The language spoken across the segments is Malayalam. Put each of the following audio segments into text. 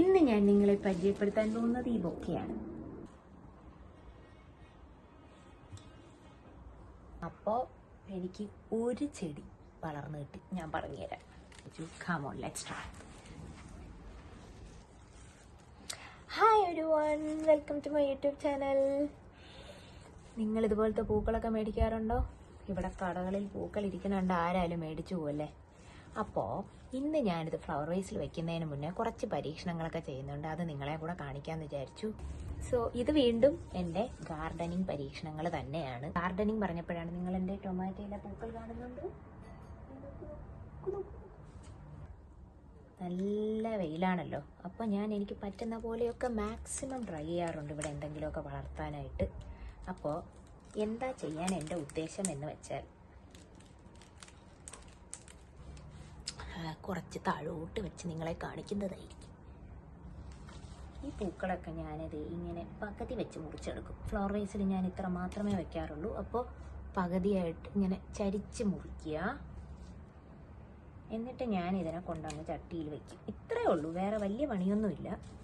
ഇന്ന് ഞാൻ നിങ്ങളെ പരിചയപ്പെടുത്താൻ പോകുന്നത് ഈ ബൊക്കെയാണ്. അപ്പോ എനിക്ക് ഒരു ചെടി വളർന്നു കിട്ടി. ഞാൻ പറഞ്ഞുതരാം. ട്രൈ ഹായ് ഒരു one welcome to my YouTube channel നിങ്ങൾ ഇതുപോലത്തെ പൂക്കളൊക്കെ മേടിക്കാറുണ്ടോ? ഇവിടെ കടകളിൽ പൂക്കൾ ഇരിക്കുന്നുണ്ട്. ആരായാലും മേടിച്ചു പോവല്ലേ? അപ്പോൾ ഇന്ന് ഞാനിത് ഫ്ലവർ വേസിൽ വെക്കുന്നതിന് മുന്നേ കുറച്ച് പരീക്ഷണങ്ങളൊക്കെ ചെയ്യുന്നുണ്ട്. അത് നിങ്ങളെ കൂടെ കാണിക്കാമെന്ന് വിചാരിച്ചു. സോ ഇത് വീണ്ടും എന്റെ ഗാർഡനിങ് പരീക്ഷണങ്ങൾ തന്നെയാണ്. ഗാർഡനിങ് പറഞ്ഞപ്പോഴാണ് നിങ്ങൾ എന്റെ ടൊമാറ്റോയിലെ പൂക്കൾ കാണുന്നുണ്ട് നല്ല വെയിലാണല്ലോ. അപ്പോൾ ഞാൻ എനിക്ക് പറ്റുന്ന പോലെയൊക്കെ മാക്സിമം ട്രൈ ചെയ്യാറുണ്ട് ഇവിടെ എന്തെങ്കിലുമൊക്കെ വളർത്താനായിട്ട്. അപ്പോൾ എന്താ ചെയ്യാൻ എന്റെ ഉദ്ദേശം എന്ന് വെച്ചാൽ കുറച്ച് താഴോട്ട് വെച്ച് നിങ്ങളെ കാണിക്കുന്നതായിരിക്കും. ഈ പൂക്കളൊക്കെ ഞാനത് ഇങ്ങനെ പകുതി വെച്ച് മുറിച്ചെടുക്കും. ഫ്ലവർ വേസിൽ ഞാൻ ഇത്ര മാത്രമേ വെക്കാറുള്ളൂ. അപ്പോൾ പകുതിയായിട്ട് ഇങ്ങനെ ചരിച്ച് മുറിക്കുക. എന്നിട്ട് ഞാൻ ഇതിനെ കൊണ്ടങ്ങ് ചട്ടിയിൽ വെക്കും. ഇത്രയേ ഉള്ളൂ. വേറെ വലിയ പണിയൊന്നുമില്ല.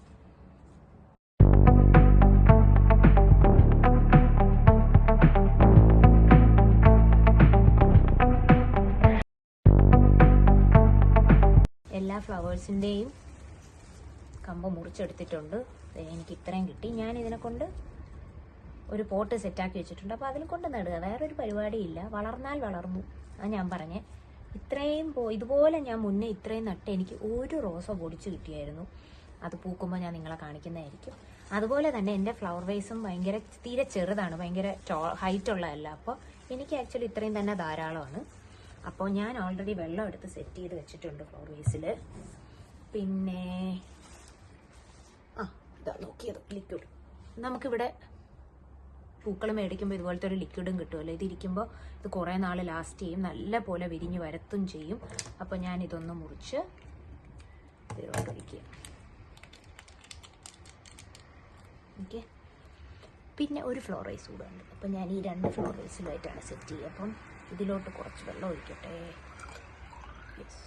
ഫ്ലവേഴ്സിന്റെയും കമ്പ് മുറിച്ചെടുത്തിട്ടുണ്ട്. എനിക്ക് ഇത്രയും കിട്ടി. ഞാൻ ഇതിനെ കൊണ്ട് ഒരു പോട്ട് സെറ്റാക്കി വെച്ചിട്ടുണ്ട്. അപ്പോൾ അതിൽ കൊണ്ട് നടുക. വേറൊരു പരിപാടിയില്ല. വളർന്നാൽ വളർന്നു. അത് ഞാൻ പറഞ്ഞേ. ഇത്രയും പോ ഇതുപോലെ ഞാൻ മുന്നേ ഇത്രയും നട്ട് എനിക്ക് ഒരു റോസ പൊടിച്ച് കിട്ടിയായിരുന്നു. അത് പൂക്കുമ്പോൾ ഞാൻ നിങ്ങളെ കാണിക്കുന്നതായിരിക്കും. അതുപോലെ തന്നെ എന്റെ ഫ്ലവർ വേസും ഭയങ്കര തീരെ ചെറുതാണ്. ഭയങ്കര ഹൈറ്റ് ഉള്ളതല്ല അപ്പോൾ എനിക്ക് ആക്ച്വലി ഇത്രയും തന്നെ ധാരാളമാണ്. അപ്പോൾ ഞാൻ ഓൾറെഡി വെള്ളം എടുത്ത് സെറ്റ് ചെയ്ത് വെച്ചിട്ടുണ്ട് ഫ്ലോർ വേസിൽ പിന്നെ ആ ഇതാ നോക്കിയത് ലിക്വിഡ് നമുക്കിവിടെ പൂക്കൾ മേടിക്കുമ്പോൾ ഇതുപോലത്തെ ഒരു ലിക്വിഡും കിട്ടുമല്ലോ. ഇതിരിക്കുമ്പോൾ ഇത് കുറേ നാൾ ലാസ്റ്റ് ചെയ്യും. നല്ല പോലെ വിരിഞ്ഞ് വരത്തും ചെയ്യും. അപ്പോൾ ഞാൻ ഇതൊന്ന് മുറിച്ച് ഇതിലോട്ട് ഓക്കെ പിന്നെ ഒരു ഫ്ലോറൈസ് കൂടെ ഉണ്ട്. അപ്പം ഞാൻ ഈ രണ്ട് ഫ്ലോറൈസിലായിട്ടാണ് സെറ്റ് ചെയ്യുക. അപ്പം ഇതിലോട്ട് കുറച്ച് വെള്ളം ഒഴിക്കട്ടെ. യെസ്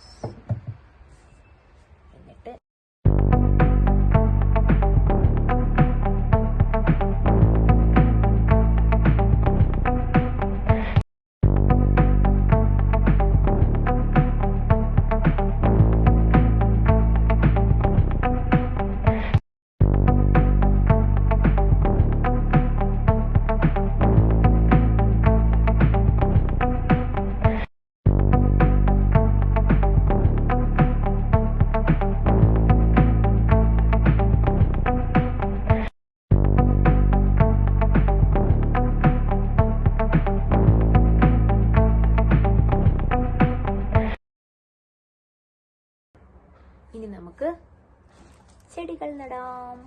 നമുക്ക് ചെടികൾ നടാം.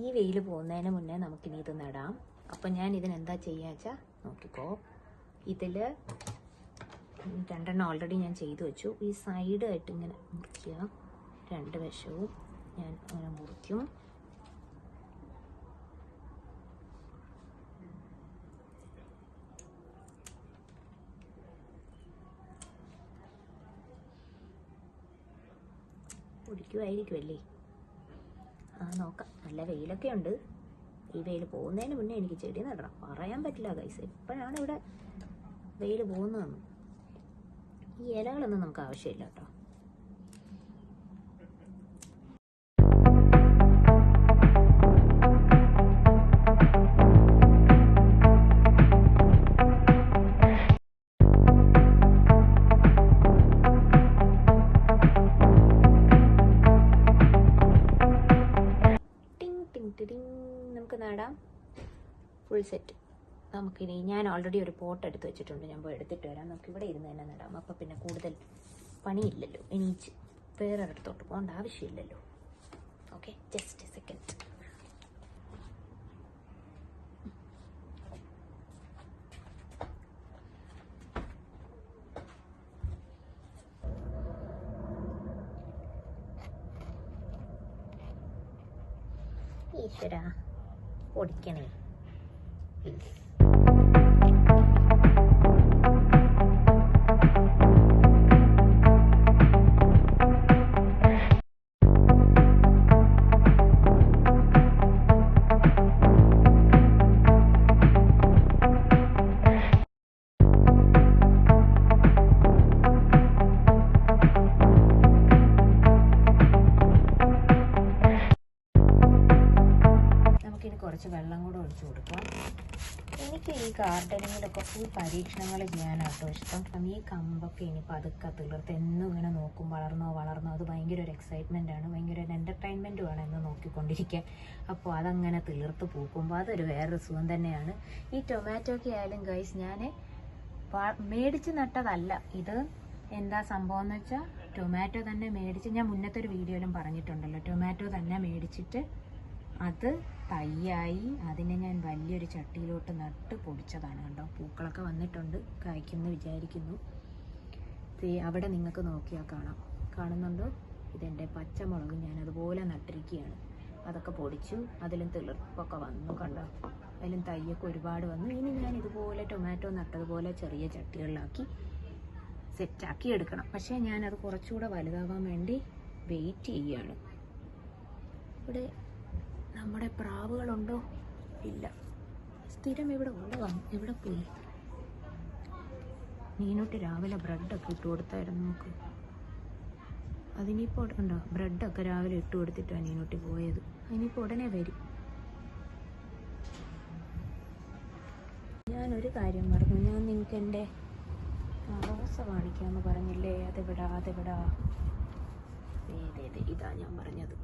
ഈ വെയിൽ പോകുന്നതിന് മുന്നേ നമുക്കിനി ഇത് നടാം. അപ്പം ഞാൻ ഇതിനെന്താ ചെയ്യുക വെച്ചാൽ നോക്കിക്കോ. ഇതിൽ രണ്ടെണ്ണം ഓൾറെഡി ഞാൻ ചെയ്തു വെച്ചു. ഈ സൈഡായിട്ട് ഇങ്ങനെ മുറിക്കുക. രണ്ട് വശവും ഞാൻ അങ്ങനെ മുറിക്കും. കുടിക്കുമായിരിക്കുമല്ലേ ആ നോക്കാം. നല്ല വെയിലൊക്കെ ഉണ്ട്. ഈ വെയിൽ പോകുന്നതിന് മുന്നേ എനിക്ക് ചെടി നടണം. പറയാൻ പറ്റില്ല ഗൈസ് എപ്പോഴാണ് ഇവിടെ വെയിൽ പോകുന്നതെന്ന്? ഈ ഇലകളൊന്നും നമുക്ക് ആവശ്യമില്ല കേട്ടോ. ഫുൾ സെറ്റ് നമുക്കിനി ഞാൻ ഓൾറെഡി ഒരു പോട്ട് എടുത്ത് വെച്ചിട്ടുണ്ട്. ഞാൻ പോയി എടുത്തിട്ട് വരാം. നമുക്ക് ഇവിടെ ഇരുന്ന് തന്നെ നടാം. അപ്പം പിന്നെ കൂടുതൽ പണിയില്ലല്ലോ. ഇനി വേറെ അടുത്തോട്ട് പോകേണ്ട ആവശ്യമില്ലല്ലോ. ഓക്കെ ജസ്റ്റ് സെക്കൻഡ് ഈശ്വര പൊടിക്കണേ. Thank you. എനിക്ക് ഈ ഗാർഡനിങ്ങിലൊക്കെ ഫുൾ പരീക്ഷണങ്ങൾ ചെയ്യാനാട്ടോ ഇഷ്ടം. അപ്പം ഈ കമ്പൊക്കെ ഇനി പതുക്കെ തീർത്ത് എന്നും ഇങ്ങനെ നോക്കും വളർന്നോ വളർന്നോ അത് ഭയങ്കര ഒരു എക്സൈറ്റ്മെന്റ് ആണ്. ഭയങ്കര ഒരു എന്റർടൈൻമെന്റുമാണ് എന്ന് നോക്കിക്കൊണ്ടിരിക്കാൻ. അപ്പോൾ അതങ്ങനെ തീർത്ത് പൂക്കുമ്പോൾ അതൊരു വേറൊരു സുഖം തന്നെയാണ്. ഈ ടൊമാറ്റോയ്ക്ക് ആയാലും ഗൈസ് ഞാൻ മേടിച്ച് നട്ടതല്ല. ഇത് എന്താ സംഭവം എന്ന് വെച്ചാൽ ടൊമാറ്റോ തന്നെ മേടിച്ച് ഞാൻ മുന്നത്തെ ഒരു വീഡിയോയിലും പറഞ്ഞിട്ടുണ്ടല്ലോ ടൊമാറ്റോ തന്നെ മേടിച്ചിട്ട് അത് തൈയായി അതിനെ ഞാൻ വലിയൊരു ചട്ടിയിലോട്ട് നട്ട് പൊടിച്ചതാണ് കണ്ടോ. പൂക്കളൊക്കെ വന്നിട്ടുണ്ട്. കായ്ക്കുമെന്ന് വിചാരിക്കുന്നു. അവിടെ നിങ്ങൾക്ക് നോക്കിയാൽ കാണാം. കാണുന്നുണ്ടോ? ഇതെന്റെ പച്ചമുളക് ഞാൻ അതുപോലെ നട്ടിരിക്കുകയാണ്. അതൊക്കെ പൊടിച്ചു. അതിലും തിളർപ്പൊക്കെ വന്നു കണ്ടോ. അതിലും തയ്യൊക്കെ ഒരുപാട് വന്നു. ഇനി ഞാൻ ഇതുപോലെ ടൊമാറ്റോ നട്ടതുപോലെ ചെറിയ ചട്ടികളിലാക്കി സെറ്റാക്കി എടുക്കണം. പക്ഷേ ഞാനത് കുറച്ചുകൂടെ വലുതാവാൻ വേണ്ടി വെയിറ്റ് ചെയ്യുകയാണ്. ഇവിടെ നമ്മുടെ പ്രാവുകളുണ്ടോ? ഇല്ല. സ്ഥിരം ഇവിടെ ഉള്ളതാണ് ഇവിടെ പോയി? മീനോട്ട് രാവിലെ ബ്രെഡൊക്കെ ഇട്ട് കൊടുത്തായിരുന്നു നമുക്ക്. അതിനിപ്പോൾ ഉണ്ടോ? ബ്രെഡൊക്കെ രാവിലെ ഇട്ട് കൊടുത്തിട്ടാണ് നീനോട്ടി പോയത്. അതിനിപ്പോൾ ഉടനെ വരും. ഞാനൊരു കാര്യം പറഞ്ഞു ഞാൻ നിങ്ങൾക്ക് എന്റെ റോസ കാണിക്കാമെന്ന് പറഞ്ഞില്ലേ അതെവിടാ അതെവിടാ ഇതാ ഞാൻ പറഞ്ഞത്.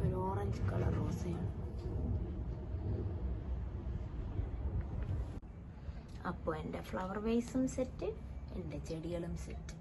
ഒരു ഓറഞ്ച് കളർ റോസയാണ് അപ്പോൾ എന്റെ ഫ്ലവർ വേസും സെറ്റ് എന്റെ ചെടികളും സെറ്റ്